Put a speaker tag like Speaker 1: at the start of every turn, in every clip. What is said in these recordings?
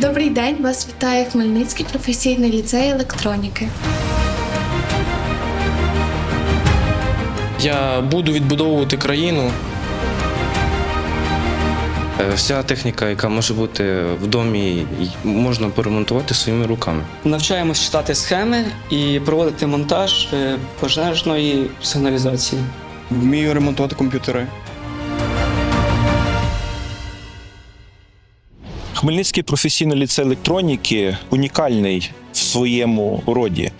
Speaker 1: Добрий день, вас вітає Хмельницький професійний ліцей електроніки.
Speaker 2: Я буду відбудовувати країну. Е, Вся техніка, яка може бути в домі, можна поремонтувати своїми руками.
Speaker 3: Навчаємось читати схеми і проводити монтаж е, пожежної сигналізації.
Speaker 4: Вмію ремонтувати комп'ютери.
Speaker 5: Хмельницький професійний ліцей електроніки унікальний в своєму роді,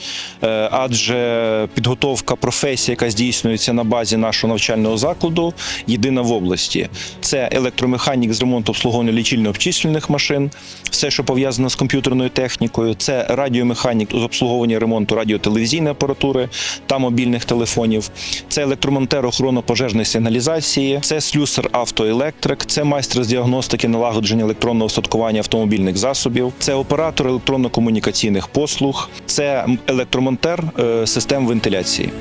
Speaker 5: Е, адже підготовка професії, яка здійснюється на базі нашого навчального закладу, єдина в області. Це електромеханік з ремонту обслуговування лічильно-обчислювальних машин, все, що пов'язано з комп'ютерною технікою, це радіомеханік з обслуговування ремонту радіотелевізійної апаратури та мобільних телефонів, це електромонтер охорони пожежної сигналізації, це слюсар автоелектрик, це майстер з діагностики налагодження електронного устаткування автомобільних засобів, це оператор електронно-комунікаційних послуг, це електромонтер е, систем вентиляції.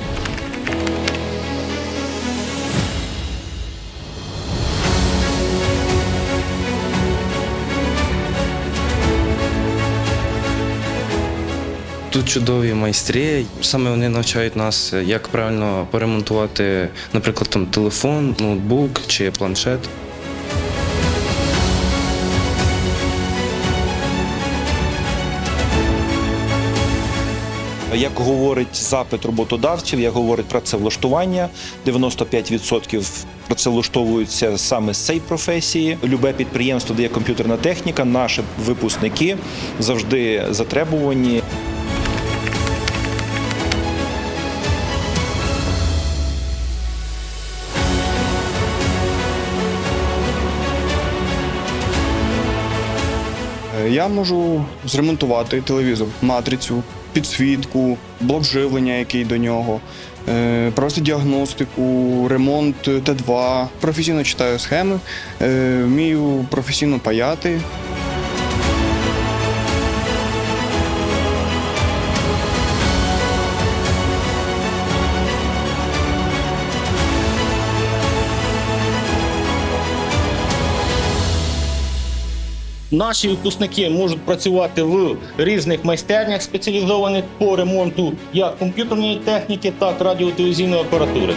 Speaker 2: Тут чудові майстри. Саме вони навчають нас, як правильно поремонтувати, наприклад, там телефон, ноутбук чи планшет.
Speaker 5: Як говорить запит роботодавців, як говорить працевлаштування, 95% працевлаштовуються саме з цієї професії. Любе підприємство, де є комп'ютерна техніка, наші випускники завжди затребувані.
Speaker 4: Я можу зремонтувати телевізор, матрицю, підсвітку, блок живлення, який до нього, е, провести діагностику, ремонт Т2. Професійно читаю схеми, е, вмію професійно паяти.
Speaker 6: Наші випускники можуть працювати в різних майстернях, спеціалізованих по ремонту як комп'ютерної техніки, так і радіотелевізійної апаратури.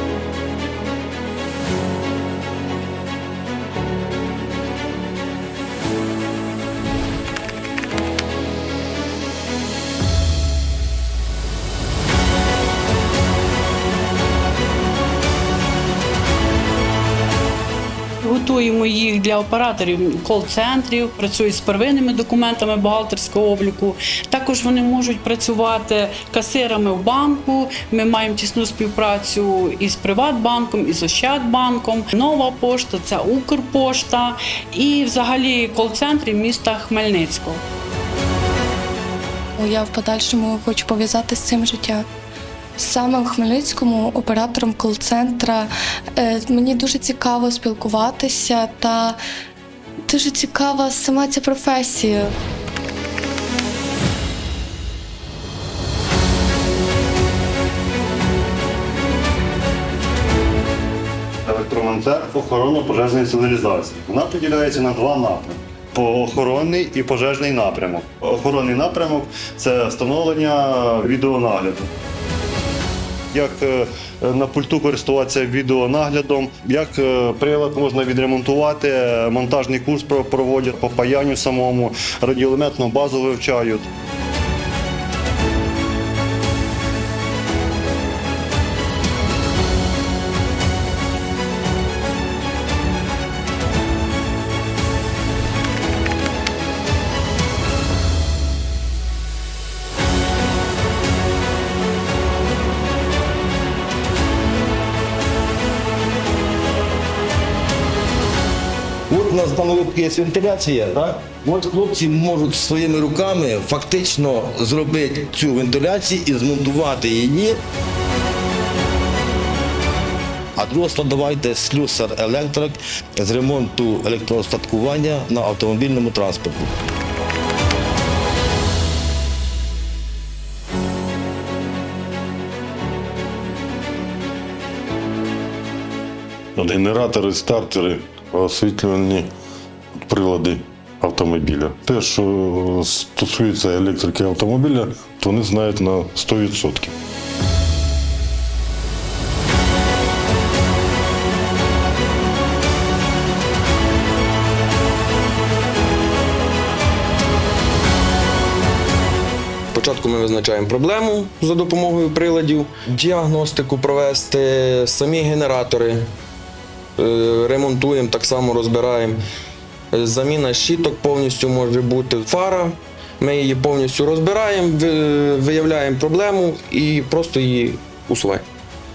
Speaker 7: Готуємо їх для операторів кол-центрів, працюють з первинними документами бухгалтерського обліку. Також вони можуть працювати касирами в банку. Ми маємо тісну співпрацю із Приватбанком, із Ощадбанком. Нова пошта це Укрпошта і взагалі кол-центри міста Хмельницького.
Speaker 1: Я в подальшому хочу пов'язати з цим життя. Саме в Хмельницькому оператором кол-центра Е, мені дуже цікаво спілкуватися та дуже цікава сама ця професія.
Speaker 8: електромонтер охорони пожежної сигналізації. Вона поділяється на два напрямки. Охоронний і пожежний напрямок. Охоронний напрямок це встановлення відеонагляду. Як е, на пульту користуватися відеонаглядом, як е, прилад можна відремонтувати, е, монтажний курс про- проводять по паянню самому, радіолеметну базу вивчають.
Speaker 9: От у нас на лодці є вентиляція, так? От хлопці можуть своїми руками фактично зробити цю вентиляцію і змонтувати її. А друга складова йде слюсар електрик з ремонту електроостаткування на автомобільному транспорті.
Speaker 10: Генератори, стартери, освітлювальні прилади автомобіля. Те, що стосується електрики автомобіля, то вони знають на 100%.
Speaker 11: Спочатку ми визначаємо проблему за допомогою приладів, діагностику провести, самі генератори е, ремонтуємо, так само розбираємо. Заміна щиток повністю може бути фара. Ми її повністю розбираємо, виявляємо проблему і просто її усуваємо.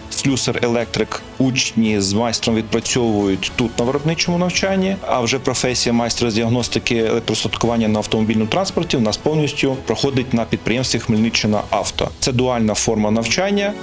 Speaker 5: Слюсар електрик учні з майстром відпрацьовують тут на виробничому навчанні. А вже професія майстра з діагностики електростаткування на автомобільному транспорті в нас повністю проходить на підприємстві Хмельниччина Авто. Це дуальна форма навчання.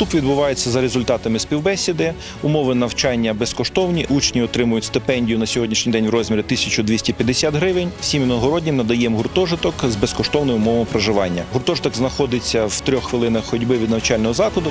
Speaker 5: Вступ відбувається за результатами співбесіди. Умови навчання безкоштовні. Учні отримують стипендію на сьогоднішній день в розмірі 1250 гривень. Всім іногороднім надаємо гуртожиток з безкоштовною умовою проживання. Гуртожиток знаходиться в трьох хвилинах ходьби від навчального закладу.